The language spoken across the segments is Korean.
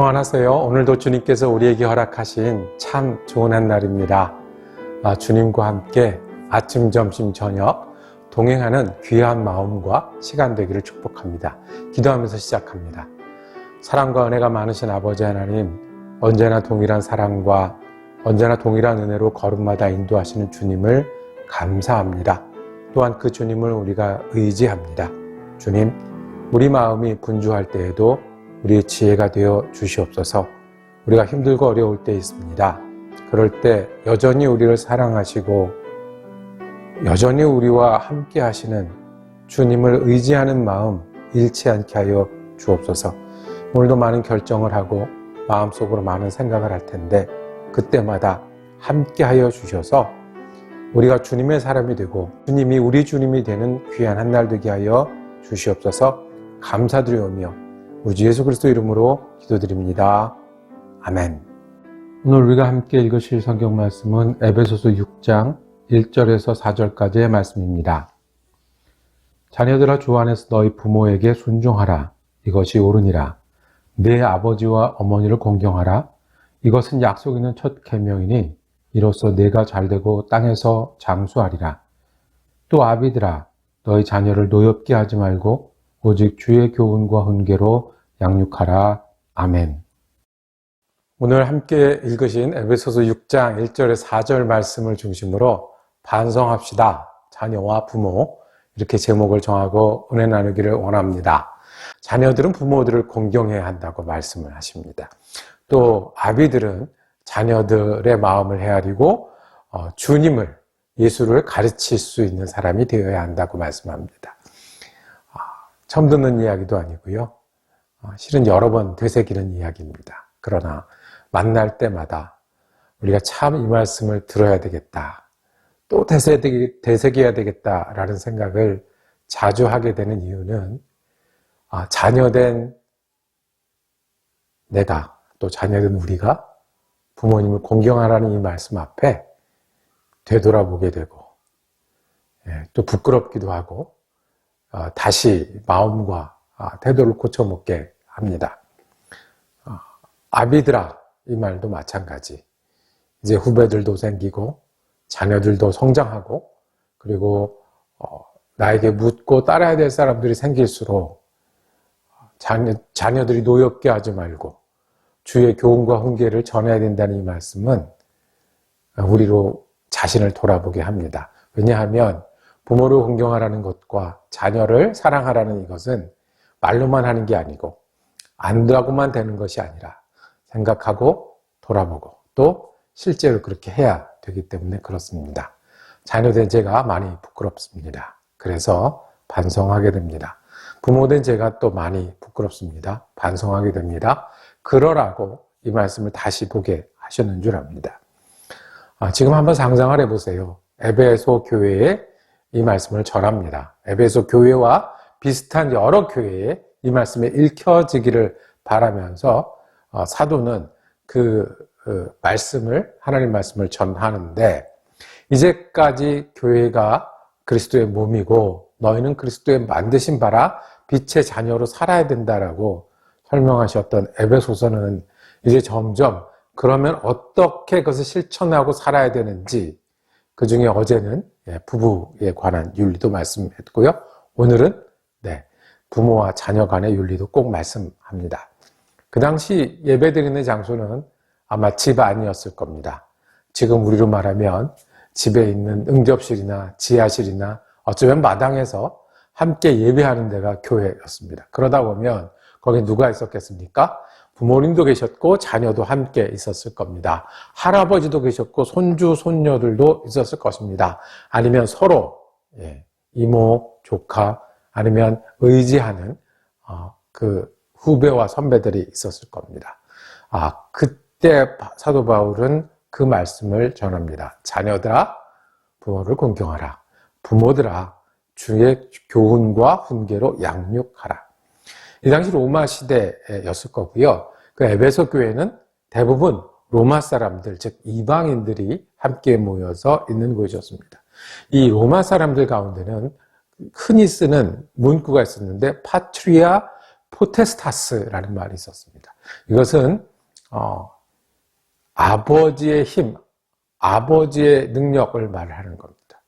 평안하세요. 오늘도 주님께서 우리에게 허락하신 참 좋은 한 날입니다. 아, 주님과 함께 아침, 점심, 저녁 동행하는 귀한 마음과 시간 되기를 축복합니다. 기도하면서 시작합니다. 사랑과 은혜가 많으신 아버지 하나님, 언제나 동일한 사랑과 언제나 동일한 은혜로 걸음마다 인도하시는 주님을 감사합니다. 또한 그 주님을 우리가 의지합니다. 주님, 우리 마음이 분주할 때에도 우리의 지혜가 되어 주시옵소서. 우리가 힘들고 어려울 때 있습니다. 그럴 때 여전히 우리를 사랑하시고 여전히 우리와 함께 하시는 주님을 의지하는 마음 잃지 않게 하여 주옵소서. 오늘도 많은 결정을 하고 마음속으로 많은 생각을 할 텐데 그때마다 함께 하여 주셔서 우리가 주님의 사람이 되고 주님이 우리 주님이 되는 귀한 한 날 되게 하여 주시옵소서 감사드리오며 우리 주 예수 그리스도 이름으로 기도드립니다. 아멘. 오늘 우리가 함께 읽으실 성경 말씀은 에베소서 6장 1절에서 4절까지의 말씀입니다. 자녀들아 주 안에서 너희 부모에게 순종하라. 이것이 옳으니라. 내 아버지와 어머니를 공경하라. 이것은 약속 있는 첫 계명이니 이로써 내가 잘되고 땅에서 장수하리라. 또 아비들아 너희 자녀를 노엽게 하지 말고 오직 주의 교훈과 훈계로 양육하라. 아멘. 오늘 함께 읽으신 에베소서 6장 1절에 4절 말씀을 중심으로 반성합시다. 자녀와 부모 이렇게 제목을 정하고 은혜 나누기를 원합니다. 자녀들은 부모들을 공경해야 한다고 말씀을 하십니다. 또 아비들은 자녀들의 마음을 헤아리고 어, 주님을 예수를 가르칠 수 있는 사람이 되어야 한다고 말씀합니다. 처음 듣는 이야기도 아니고요. 어, 실은 여러 번 되새기는 이야기입니다. 그러나 만날 때마다 우리가 참 이 말씀을 들어야 되겠다. 또 되새기, 되새겨야 되겠다라는 생각을 자주 하게 되는 이유는 아, 자녀된 내가 또 자녀된 우리가 부모님을 공경하라는 이 말씀 앞에 되돌아보게 되고 예, 또 부끄럽기도 하고 어, 다시 마음과 아, 태도를 고쳐먹게 합니다. 어, 아비드라 이 말도 마찬가지. 이제 후배들도 생기고 자녀들도 성장하고 그리고 어, 나에게 묻고 따라야 될 사람들이 생길수록 자녀, 자녀들이 노엽게 하지 말고 주의 교훈과 훈계를 전해야 된다는 이 말씀은 우리로 자신을 돌아보게 합니다. 왜냐하면 부모를 공경하라는 것과 자녀를 사랑하라는 이것은 말로만 하는 게 아니고 안다고만 되는 것이 아니라 생각하고 돌아보고 또 실제로 그렇게 해야 되기 때문에 그렇습니다. 자녀된 제가 많이 부끄럽습니다. 그래서 반성하게 됩니다. 부모된 제가 또 많이 부끄럽습니다. 반성하게 됩니다. 그러라고 이 말씀을 다시 보게 하셨는 줄 압니다. 아, 지금 한번 상상을 해보세요. 에베소 교회에 이 말씀을 전합니다. 에베소 교회와 비슷한 여러 교회에 이 말씀이 읽혀지기를 바라면서 어, 사도는 그, 그 말씀을 하나님 말씀을 전하는데 이제까지 교회가 그리스도의 몸이고 너희는 그리스도의 만드신 바라 빛의 자녀로 살아야 된다라고 설명하셨던 에베소서는 이제 점점 그러면 어떻게 그것을 실천하고 살아야 되는지 그 중에 어제는 예, 부부에 관한 윤리도 말씀했고요. 오늘은 네, 부모와 자녀 간의 윤리도 꼭 말씀합니다. 그 당시 예배드리는 장소는 아마 집 안이었을 겁니다. 지금 우리로 말하면 집에 있는 응접실이나 지하실이나 어쩌면 마당에서 함께 예배하는 데가 교회였습니다. 그러다 보면 거기 누가 있었겠습니까? 부모님도 계셨고 자녀도 함께 있었을 겁니다. 할아버지도 계셨고 손주, 손녀들도 있었을 것입니다. 아니면 서로 예, 이모, 조카 아니면 의지하는 어, 그 후배와 선배들이 있었을 겁니다. 아 그때 사도 바울은 그 말씀을 전합니다. 자녀들아 부모를 공경하라. 부모들아 주의 교훈과 훈계로 양육하라. 이 당시 로마 시대였을 거고요. 그 에베소 교회는 대부분 로마 사람들, 즉 이방인들이 함께 모여서 있는 곳이었습니다. 이 로마 사람들 가운데는 흔히 쓰는 문구가 있었는데 파트리아 포테스타스라는 말이 있었습니다. 이것은 어, 아버지의 힘, 아버지의 능력을 말하는 겁니다.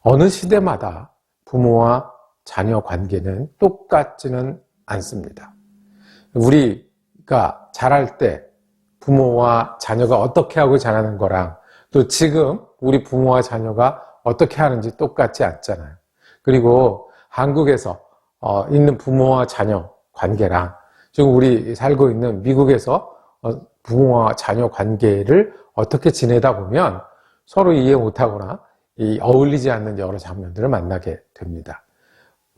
어느 시대마다 부모와 자녀 관계는 똑같지는 않습니다. 우리가 자랄 때 부모와 자녀가 어떻게 하고 자라는 거랑 또 지금 우리 부모와 자녀가 어떻게 하는지 똑같지 않잖아요. 그리고 한국에서 어, 있는 부모와 자녀 관계랑 지금 우리 살고 있는 미국에서 어, 부모와 자녀 관계를 어떻게 지내다 보면 서로 이해 못하거나 어울리지 않는 여러 장면들을 만나게 됩니다.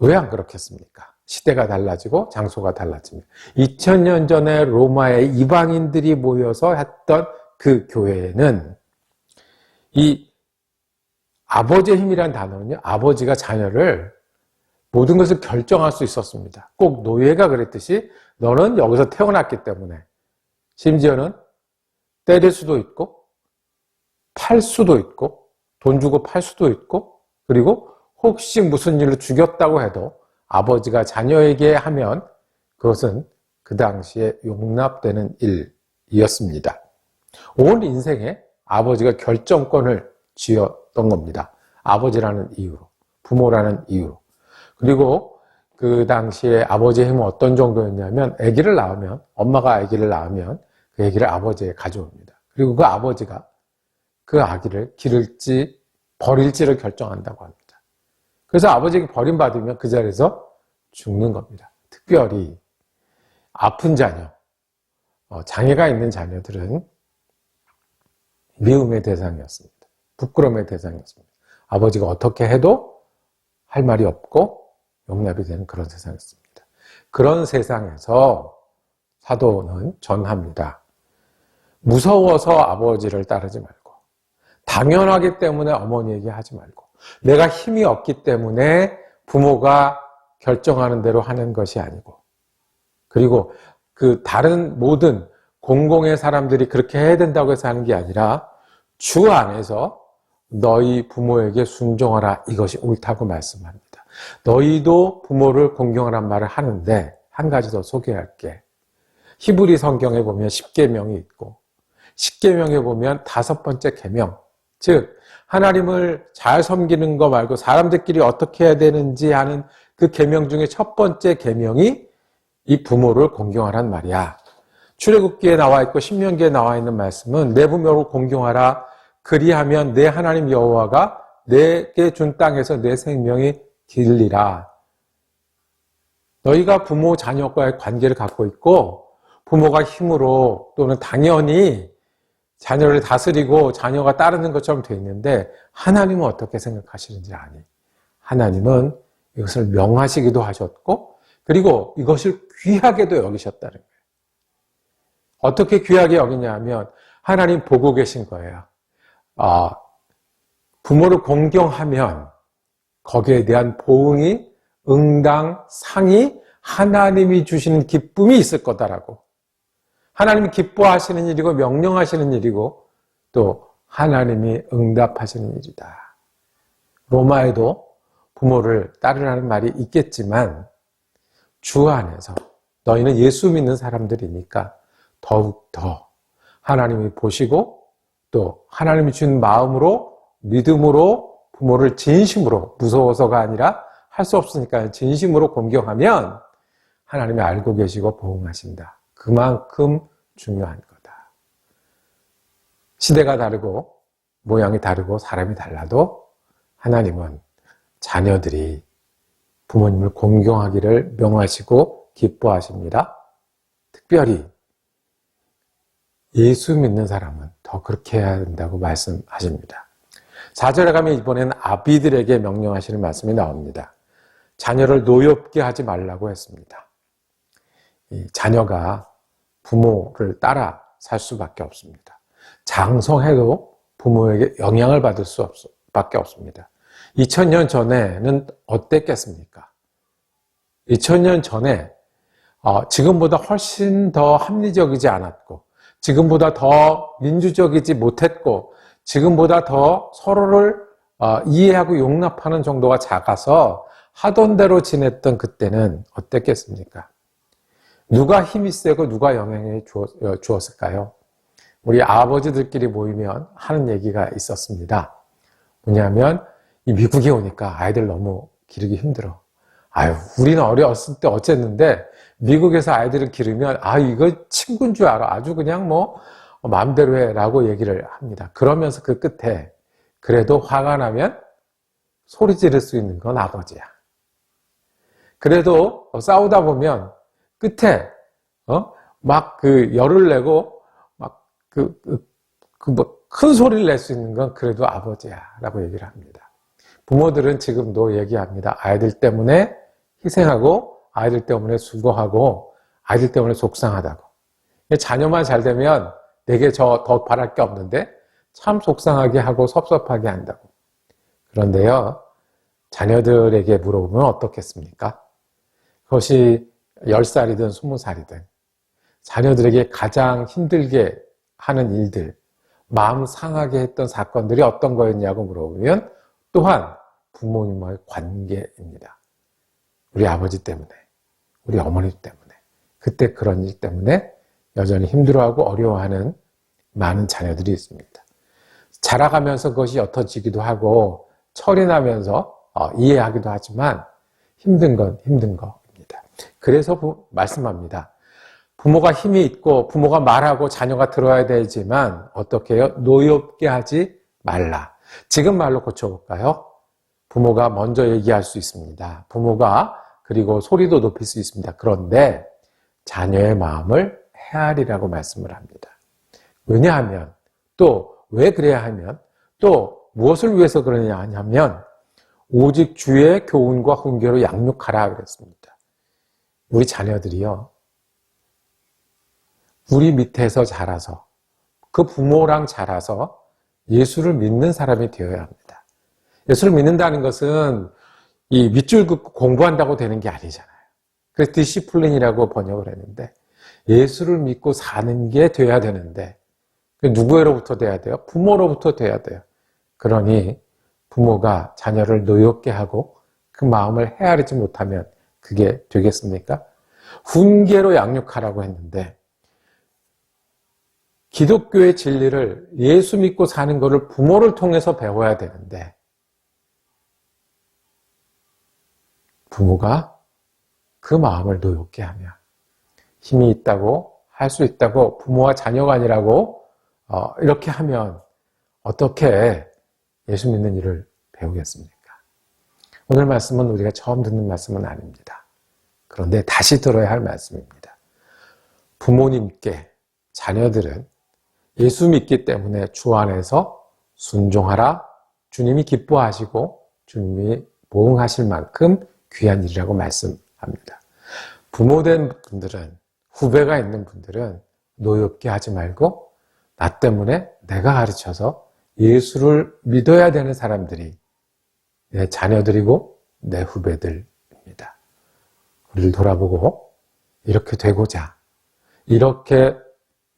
왜 안 그렇겠습니까? 시대가 달라지고 장소가 달라집니다. 2000년 전에 로마의 이방인들이 모여서 했던 그 교회는 이 아버지의 힘이란 단어는요, 아버지가 자녀를 모든 것을 결정할 수 있었습니다. 꼭 노예가 그랬듯이 너는 여기서 태어났기 때문에 심지어는 때릴 수도 있고 팔 수도 있고 돈 주고 팔 수도 있고 그리고 혹시 무슨 일로 죽였다고 해도 아버지가 자녀에게 하면 그것은 그 당시에 용납되는 일이었습니다. 온 인생에 아버지가 결정권을 쥐었던 겁니다. 아버지라는 이유로, 부모라는 이유로. 그리고 그 당시에 아버지의 힘은 어떤 정도였냐면 아기를 낳으면 엄마가 아기를 낳으면 그 아기를 아버지에 가져옵니다. 그리고 그 아버지가 그 아기를 기를지 버릴지를 결정한다고 합니다. 그래서 아버지에게 버림받으면 그 자리에서 죽는 겁니다. 특별히 아픈 자녀, 어, 장애가 있는 자녀들은 미움의 대상이었습니다. 부끄러움의 대상이었습니다. 아버지가 어떻게 해도 할 말이 없고 용납이 되는 그런 세상이었습니다. 그런 세상에서 사도는 전합니다. 무서워서 아버지를 따르지 말고, 당연하기 때문에 어머니에게 하지 말고, 내가 힘이 없기 때문에 부모가 결정하는 대로 하는 것이 아니고, 그리고 그 다른 모든 공공의 사람들이 그렇게 해야 된다고 해서 하는 게 아니라 주 안에서 너희 부모에게 순종하라 이것이 옳다고 말씀합니다. 너희도 부모를 공경하란 말을 하는데 한 가지 더 소개할 게. 히브리 성경에 보면 10계명이 있고 10계명에 보면 다섯 번째 계명, 즉 하나님을 잘 섬기는 거 말고 사람들끼리 어떻게 해야 되는지 하는 그 계명 중에 첫 번째 계명이 이 부모를 공경하란 말이야. 출애굽기에 나와 있고 신명기에 나와 있는 말씀은 내 부모를 공경하라. 그리하면 내 하나님 여호와가 내게 준 땅에서 내 생명이 길리라. 너희가 부모 자녀과의 관계를 갖고 있고 부모가 힘으로 또는 당연히 자녀를 다스리고 자녀가 따르는 것처럼 돼 있는데 하나님은 어떻게 생각하시는지 아니. 하나님은 이것을 명하시기도 하셨고 그리고 이것을 귀하게도 여기셨다는 거예요. 어떻게 귀하게 여기냐면 하나님 보고 계신 거예요. 아, 부모를 공경하면 거기에 대한 보응이 응당 상이 하나님이 주시는 기쁨이 있을 거다라고. 하나님이 기뻐하시는 일이고 명령하시는 일이고 또 하나님이 응답하시는 일이다. 로마에도 부모를 따르라는 말이 있겠지만 주 안에서 너희는 예수 믿는 사람들이니까 더욱 더 하나님이 보시고 또 하나님이 준 마음으로 믿음으로 부모를 진심으로 무서워서가 아니라 할 수 없으니까 진심으로 공경하면 하나님이 알고 계시고 보응하신다. 그만큼 중요한 거다. 시대가 다르고 모양이 다르고 사람이 달라도 하나님은 자녀들이 부모님을 공경하기를 명하시고 기뻐하십니다. 특별히 예수 믿는 사람은 더 그렇게 해야 된다고 말씀하십니다. 4절에 가면 이번에는 아비들에게 명령하시는 말씀이 나옵니다. 자녀를 노엽게 하지 말라고 했습니다. 자녀가 부모를 따라 살 수밖에 없습니다. 장성해도 부모에게 영향을 받을 수밖에 없습니다. 2000년 전에는 어땠겠습니까? 2000년 전에 어, 지금보다 훨씬 더 합리적이지 않았고 지금보다 더 민주적이지 못했고 지금보다 더 서로를 어, 이해하고 용납하는 정도가 작아서 하던 대로 지냈던 그때는 어땠겠습니까? 누가 힘이 세고 누가 영향을 주었, 주었을까요? 우리 아버지들끼리 모이면 하는 얘기가 있었습니다. 뭐냐면 이 미국에 오니까 아이들 너무 기르기 힘들어. 아유, 우리는 어렸을 때 어쨌는데 미국에서 아이들을 기르면 아 이거 친구인 줄 알아. 아주 그냥 뭐 마음대로 해라고 얘기를 합니다. 그러면서 그 끝에 그래도 화가 나면 소리 지를 수 있는 건 아버지야. 그래도 싸우다 보면 끝에 어? 막 그 열을 내고 막 그 그 뭐 큰 소리를 낼 수 있는 건 그래도 아버지야라고 얘기를 합니다. 부모들은 지금도 얘기합니다. 아이들 때문에 희생하고 아이들 때문에 수고하고 아이들 때문에 속상하다고. 자녀만 잘 되면 내게 저 더 바랄 게 없는데 참 속상하게 하고 섭섭하게 한다고. 그런데요, 자녀들에게 물어보면 어떻겠습니까? 그것이 10살이든 20살이든 자녀들에게 가장 힘들게 하는 일들, 마음 상하게 했던 사건들이 어떤 거였냐고 물어보면 또한 부모님과의 관계입니다. 우리 아버지 때문에, 우리 어머니 때문에, 그때 그런 일 때문에 여전히 힘들어하고 어려워하는 많은 자녀들이 있습니다. 자라가면서 그것이 옅어지기도 하고 철이 나면서 어, 이해하기도 하지만 힘든 건 힘든 겁니다. 그래서 부, 말씀합니다. 부모가 힘이 있고 부모가 말하고 자녀가 들어야 되지만 어떻게 해요? 노엽게 하지 말라. 지금 말로 고쳐볼까요? 부모가 먼저 얘기할 수 있습니다. 부모가 그리고 소리도 높일 수 있습니다. 그런데 자녀의 마음을 헤아리라고 말씀을 합니다. 왜냐하면 또 왜 그래야 하면 또 무엇을 위해서 그러냐 하냐면 오직 주의 교훈과 훈계로 양육하라 그랬습니다. 우리 자녀들이요. 우리 밑에서 자라서 그 부모랑 자라서 예수를 믿는 사람이 되어야 합니다. 예수를 믿는다는 것은 이 밑줄 긋고 공부한다고 되는 게 아니잖아요. 그래서 디시플린이라고 번역을 했는데 예수를 믿고 사는 게 돼야 되는데 누구로부터 돼야 돼요? 부모로부터 돼야 돼요. 그러니 부모가 자녀를 노엽게 하고 그 마음을 헤아리지 못하면 그게 되겠습니까? 훈계로 양육하라고 했는데 기독교의 진리를 예수 믿고 사는 것을 부모를 통해서 배워야 되는데 부모가 그 마음을 노엽게 하면 힘이 있다고 할 수 있다고 부모와 자녀가 아니라고 어, 이렇게 하면 어떻게 예수 믿는 일을 배우겠습니까? 오늘 말씀은 우리가 처음 듣는 말씀은 아닙니다. 그런데 다시 들어야 할 말씀입니다. 부모님께 자녀들은 예수 믿기 때문에 주 안에서 순종하라 주님이 기뻐하시고 주님이 보응하실 만큼 귀한 일이라고 말씀합니다. 부모된 분들은 후배가 있는 분들은 노엽게 하지 말고 나 때문에 내가 가르쳐서 예수를 믿어야 되는 사람들이 내 자녀들이고 내 후배들입니다. 우리를 돌아보고 이렇게 되고자 이렇게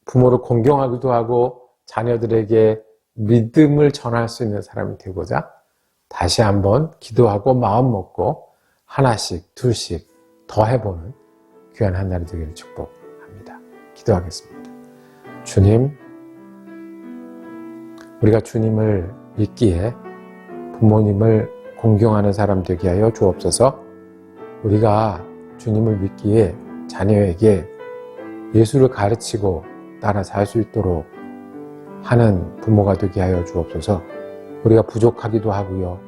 부모를 공경하기도 하고 자녀들에게 믿음을 전할 수 있는 사람이 되고자 다시 한번 기도하고 마음 먹고 하나씩 둘씩 더 해보는 귀한 한 날이 되기를 축복합니다. 기도하겠습니다. 주님, 우리가 주님을 믿기에 부모님을 공경하는 사람 되게 하여 주옵소서. 우리가 주님을 믿기에 자녀에게 예수를 가르치고 따라 살 수 있도록 하는 부모가 되게 하여 주옵소서. 우리가 부족하기도 하고요.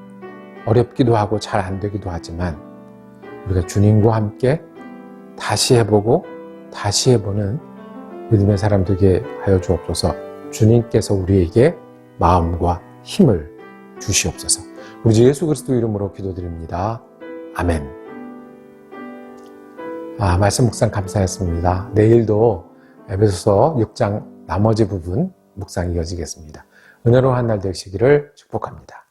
어렵기도 하고 잘 안 되기도 하지만 우리가 주님과 함께 다시 해보고 다시 해보는 믿음의 사람 되게 하여 주옵소서. 주님께서 우리에게 마음과 힘을 주시옵소서 우리 주 예수 그리스도 이름으로 기도드립니다. 아멘. 아, 말씀 묵상 감사했습니다. 내일도 에베소서 6장 나머지 부분 묵상이 이어지겠습니다. 은혜로운 한 날 되시기를 축복합니다.